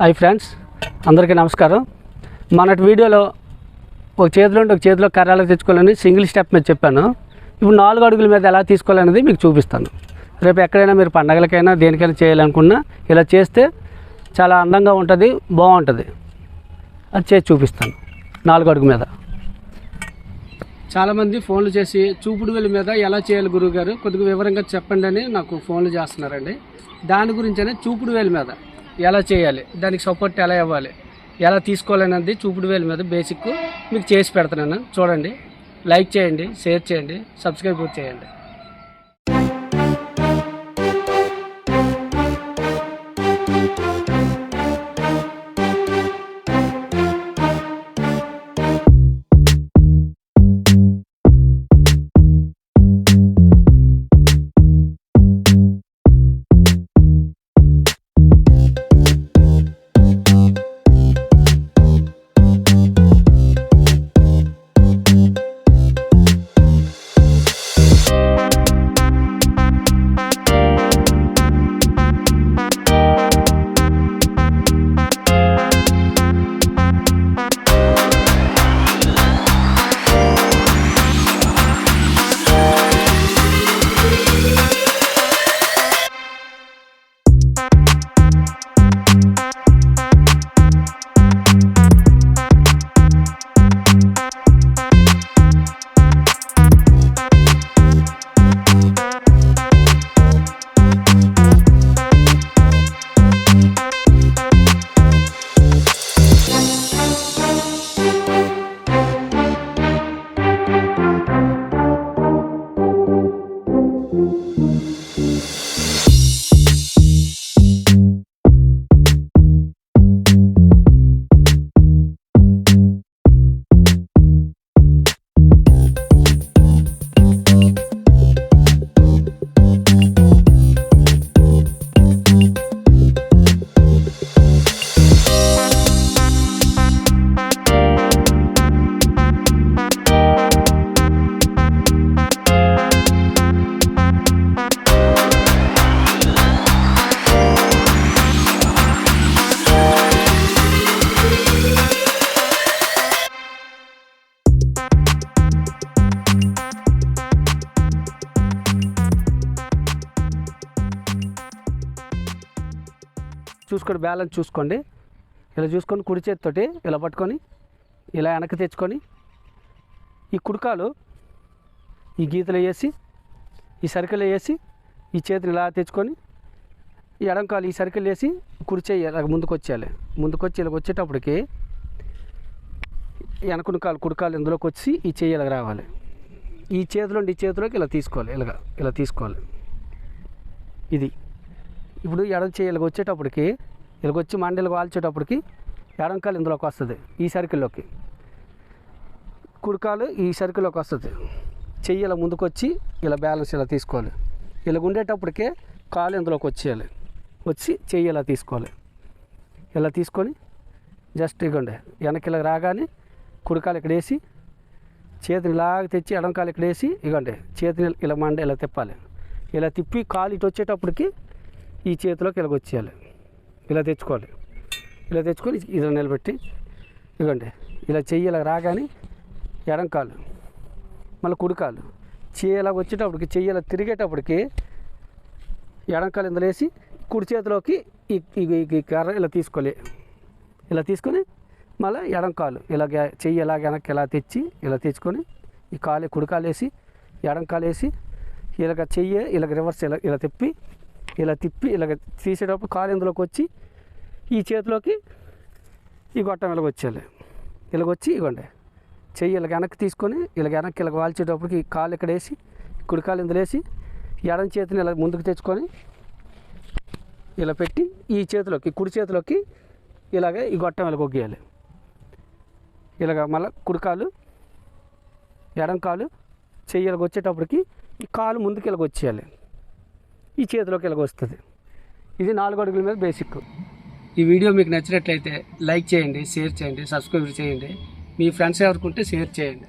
Hi friends అందరికీ నమస్కారం. మొన్నటి వీడియోలో ఒక చేతిలో ఉండి ఒక చేతిలో కర్రాలు తెచ్చుకోవాలని సింగిల్ స్టెప్ మీద చెప్పాను. ఇప్పుడు నాలుగు అడుగుల మీద ఎలా తీసుకోవాలనేది మీకు చూపిస్తాను. రేపు ఎక్కడైనా మీరు పండగలకైనా దేనికైనా చేయాలనుకున్నా ఇలా చేస్తే చాలా అందంగా ఉంటుంది బాగుంటుంది. అది చేసి చూపిస్తాను నాలుగు అడుగు మీద. చాలామంది ఫోన్లు చేసి చూపుడు వేలు మీద ఎలా చేయాలి గురువు గారు కొద్దిగా వివరంగా చెప్పండి అని నాకు ఫోన్లు చేస్తున్నారండి. దాని గురించనే చూపుడు వేలు మీద. ఎలా చేయాలి? దానికి సపోర్ట్ ఎలా ఇవ్వాలి? ఎలా తీసుకోవాలనేది చూపుడు వేలు మీద బేసిక్ మీకు చేసి పెడుతున్నాను. చూడండి లైక్ చేయండి షేర్ చేయండి సబ్స్క్రైబ్ చేయండి. చూసుకోండి బ్యాలెన్స్ చూసుకోండి. ఇలా చూసుకొని కుడి చేతితోటి ఇలా పట్టుకొని ఇలా వెనక్కి తెచ్చుకొని ఈ కుడికాలు ఈ గీతలు వేసి ఈ సర్కిల్ వేసి ఈ చేతిని ఇలా తెచ్చుకొని ఈ ఎడంకాలు ఈ సర్కిల్ వేసి కుడి చేయి ఇలా ముందుకు వచ్చేయాలి. ముందుకు వచ్చి ఇలా వచ్చేటప్పటికి వెనకుని కాలు కుడికాలు ఇందులోకి వచ్చి ఈ చేయి ఇలా రావాలి. ఈ చేతిలో ఈ చేతిలోకి ఇలా తీసుకోవాలి ఇలాగ ఇలా తీసుకోవాలి. ఇది. ఇప్పుడు ఎడం చేయాలి వచ్చేటప్పటికి ఇలాగ వచ్చి మండలికి వాల్చేటప్పటికి ఎడంకాలు ఇందులోకి వస్తుంది ఈ సర్కిల్లోకి. కుడికాలు ఈ సర్కిల్లోకి వస్తుంది. చెయ్యి ఇలా ముందుకు వచ్చి ఇలా బ్యాలెన్స్ ఇలా తీసుకోవాలి. ఇలా ఉండేటప్పటికే కాలు ఇందులోకి వచ్చేయాలి. వచ్చి చెయ్యి ఇలా తీసుకోవాలి. ఇలా తీసుకొని జస్ట్ ఇగోండి వెనక్కి ఇలా రాగానే కుడికాలు ఇక్కడ వేసి చేతిని ఇలాగ తెచ్చి ఎడంకాలు ఇక్కడ వేసి ఇగోండి చేతిని ఇలా మండ ఇలా తిప్పాలి. ఇలా తిప్పి కాలు ఇటు వచ్చేటప్పటికి ఈ చేతిలోకి ఇలాగ వచ్చేయాలి. ఇలా తెచ్చుకోవాలి. ఇలా తెచ్చుకొని ఇలా నిలబెట్టి ఇదిగోండి ఇలా చెయ్యి ఇలా రాగానే ఎడం కాలు మళ్ళీ కుడికాలు. చెయ్యి ఇలా వచ్చేటప్పటికి చెయ్యి ఇలా తిరిగేటప్పటికి ఎడం కాలు ఇందులో వేసి కుడి చేతిలోకి ఈ కర్ర ఇలా తీసుకోవాలి. ఇలా తీసుకొని మళ్ళీ ఎడం కాలు ఇలాగ చెయ్యి ఇలా వెనక్కి ఇలా తెచ్చి ఇలా తెచ్చుకొని ఈ కాలు కుడికాలు వేసి ఎడం కాలు వేసి ఇలాగ చెయ్యి ఇలాగ రివర్స్ ఇలా ఇలా తిప్పి ఇలా తిప్పి ఇలాగ తీసేటప్పుడు కాలు ఇందులోకి వచ్చి ఈ చేతిలోకి ఈ గొట్టం ఇలాగ వచ్చేయాలి. ఇలాగ ఇవ్వండి. చెయ్యి ఇలాగ వెనక్కి తీసుకొని ఇలాగ వెనక్కి ఇలాగ వాల్చేటప్పటికి కాలు ఇక్కడ వేసి కుడి కాలు ఇందులో వేసి ఎడం చేతిని ఇలా ముందుకు తెచ్చుకొని ఇలా పెట్టి ఈ చేతిలోకి కుడి చేతిలోకి ఇలాగ ఈ గొట్టం ఇలా ఒగ్గేయాలి ఇలాగ మళ్ళీ కుడికాలు ఎడం కాలు చెయ్యి ఇలాగ వచ్చేటప్పటికి ఈ కాలు ముందుకు ఇలాగ వచ్చేయాలి. ఈ చేతిలోకి ఇలాగ వస్తుంది. ఇది నాలుగు అడుగుల మీద బేసిక్ ఈ వీడియో మీకు నచ్చినట్లయితే లైక్ చేయండి షేర్ చేయండి సబ్స్క్రైబ్ చేయండి. మీ ఫ్రెండ్స్ ఎవరికి ఉంటే షేర్ చేయండి.